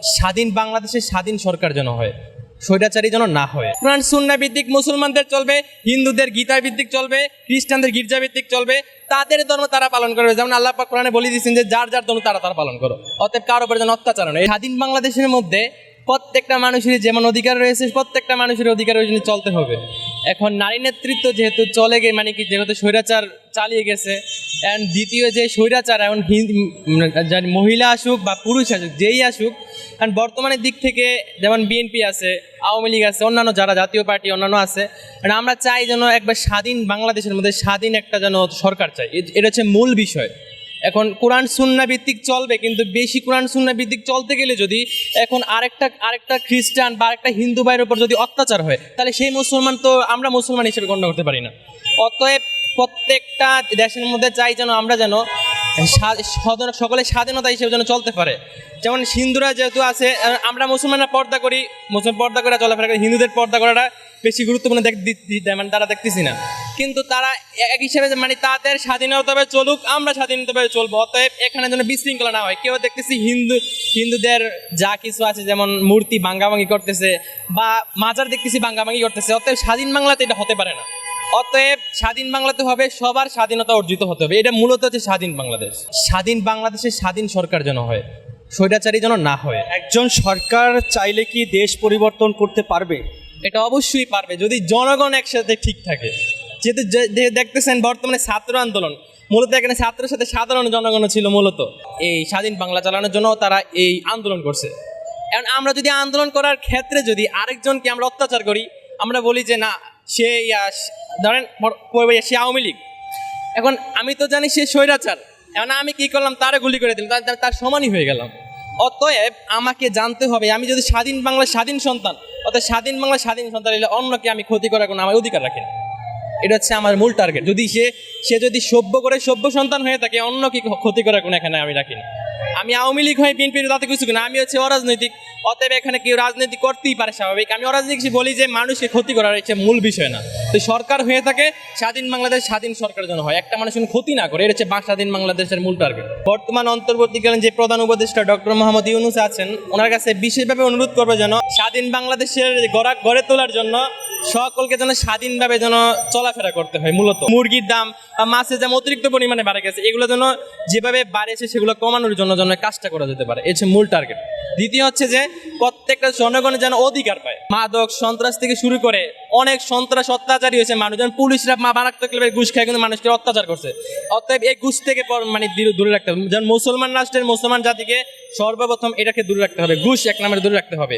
স্বাধীন বাংলাদেশের স্বাধীন সরকার যেন হয়, স্বৈরাচারী যেন না হয়। কোরআন, সুন্না ভিত্তিক মুসলমানদের চলবে, হিন্দুদের গীতা ভিত্তিক চলবে, খ্রিস্টানদের গির্জা ভিত্তিক চলবে, তাদের ধর্ম তারা পালন করবে। যেমন আল্লাহ কোরআনে বলে দিয়েছেন যে, যার যার ধর্ম তারা তারা পালন করো। অতএব কার উপরে যেন অত্যাচার নয় স্বাধীন বাংলাদেশের মধ্যে প্রত্যেকটা মানুষের যেমন অধিকার রয়েছে, প্রত্যেকটা মানুষের অধিকার ওই জন্য চলতে হবে। এখন নারী নেতৃত্ব যেহেতু চলে গে মানে কি, যেহেতু স্বৈরাচার চালিয়ে গেছে অ্যান্ড দ্বিতীয় যে স্বৈরাচার, এখন মহিলা আসুক বা পুরুষ আসুক, যেই আসুক কারণ বর্তমানের দিক থেকে যেমন বিএনপি আছে, আওয়ামী লীগ আছে, অন্যান্য যারা জাতীয় পার্টি, অন্যান্য আছে মানে আমরা চাই যেন একবার স্বাধীন বাংলাদেশের মধ্যে স্বাধীন একটা যেন সরকার চাই। এটা হচ্ছে মূল বিষয়। এখন কোরআন, সুন্না ভিত্তিক চলবে, কিন্তু বেশি কোরআন, সুন্না ভিত্তিক চলতে গেলে যদি এখন আরেকটা আরেকটা খ্রিস্টান বা আরেকটা হিন্দু ভাইয়ের উপর যদি অত্যাচার হয়, তাহলে সেই মুসলমান তো আমরা মুসলমান হিসেবে গণ্য করতে পারি না। অতএব প্রত্যেকটা দেশের মধ্যে চাই যেন আমরা যেন সকলে স্বাধীনতা হিসেবে যেন চলতে পারে। যেমন হিন্দুরা যেহেতু আছে আমরা মুসলমানরা পর্দা করি, মুসলমান পর্দা করে, চলাফেরা করি হিন্দুদের পর্দা করাটা বেশি গুরুত্বপূর্ণ মানে তারা দেখতেছি না। কিন্তু তারা এক হিসেবে মানে তাদের স্বাধীনতাভাবে চলুক, আমরা স্বাধীনতাভাবে চলবো। অতএব এখানে যেন বিশৃঙ্খলা না হয়। কেউ দেখতেছি হিন্দু, হিন্দুদের যা কিছু আছে, যেমন মূর্তি ভাঙ্গাভাঙ্গি করতেছে, বা মাজার দেখতেছি ভাঙ্গাভাঙ্গি করতেছে। অতএব স্বাধীন বাংলাতে এটা হতে পারে না। অতএব স্বাধীন বাংলাতে হবে সবার স্বাধীনতা অর্জিত হতে হবে। এটা মূলত হচ্ছে স্বাধীন বাংলাদেশ। স্বাধীন বাংলাদেশের স্বাধীন সরকার যেন হয় স্বৈরাচারী যেন না হয়। একজন সরকার চাইলে কি দেশ পরিবর্তন করতে পারবে? এটা অবশ্যই পারবে যদি জনগণ একসাথে ঠিক থাকে। যেহেতু দেখতেছেন বর্তমানে ছাত্র আন্দোলন মূলত এখানে ছাত্রের সাথে সাধারণ জনগণ ছিল মূলত। এই স্বাধীন বাংলা চালানোর জন্য তারা এই আন্দোলন করছে। এখন আমরা যদি আন্দোলন করার ক্ষেত্রে যদি আরেকজনকে আমরা অত্যাচার করি আমরা বলি যে না সে ধরেন সে আওয়ামী লীগ। এখন আমি তো জানি সে স্বৈরাচার। এখন আমি কি করলাম? তারে গুলি করে দিলাম। তার- তার সমানই হয়ে গেলাম। অতএব আমাকে জানতে হবে, আমি যদি স্বাধীন বাংলার স্বাধীন সন্তান, অর্থাৎ স্বাধীন বাংলার স্বাধীন সন্তান হলে অন্যকে আমি ক্ষতি করার কোনো আমার অধিকার রাখি না। এটা হচ্ছে আমার মূল টার্গেট যদি সে সে যদি সভ্য করে সভ্য সন্তান হয়ে থাকে অন্য কি ক্ষতি করার কোনো এখানে আমি রাখি না। আমি আওয়ামী লীগ হয়ে বিএনপির তাতে কিছু না, আমি হচ্ছে অরাজনৈতিক, অতএব এখানে কেউ রাজনীতি করতেই পারে স্বাভাবিক। আমি অরাজনৈতিক হিসেবে বলি যে মানুষকে ক্ষতি করার হচ্ছে মূল বিষয় না। তো সরকার হয়ে থাকে, স্বাধীন বাংলাদেশ স্বাধীন সরকার যেন হয়। একটা মানুষ যেন ক্ষতি না করে এটা হচ্ছে স্বাধীন বাংলাদেশের মূল টার্গেট বর্তমান অন্তর্বর্তীকালীন যে প্রধান উপদেষ্টা ডক্টর মোহাম্মদ ইউনুস আছেন, ওনার কাছে বিশেষভাবে অনুরোধ করব যেন স্বাধীন বাংলাদেশের গড়া গড়ে তোলার জন্য সকলকে যেন স্বাধীনভাবে যেন চলাফেরা করতে হয় মূলত। মুরগির দাম মাছের দাম অতিরিক্ত পরিমাণে বাড়ে গেছে, এগুলো যেন যেভাবে বাড়েছে সেগুলো কমানোর জন্য যেন কাজটা করা যেতে পারে। হচ্ছে মূল টার্গেট দ্বিতীয় হচ্ছে যে, প্রত্যেকটা জনগণের যেন অধিকার পায়। মাদক সন্ত্রাস থেকে শুরু করে অনেক সন্ত্রাস অত্যাচারী হয়েছে মানুষ যেমন পুলিশরা মা মারাত্মক লেভেলের ঘুষ খায় কিন্তু মানুষকে অত্যাচার করছে। অতএব এই ঘুষ থেকে মানে দূরে রাখতে হবে। যেমন মুসলমান রাষ্ট্রের মুসলমান জাতিকে সর্বপ্রথম এটাকে দূরে রাখতে হবে। ঘুষ এক নাম্বারে দূরে রাখতে হবে।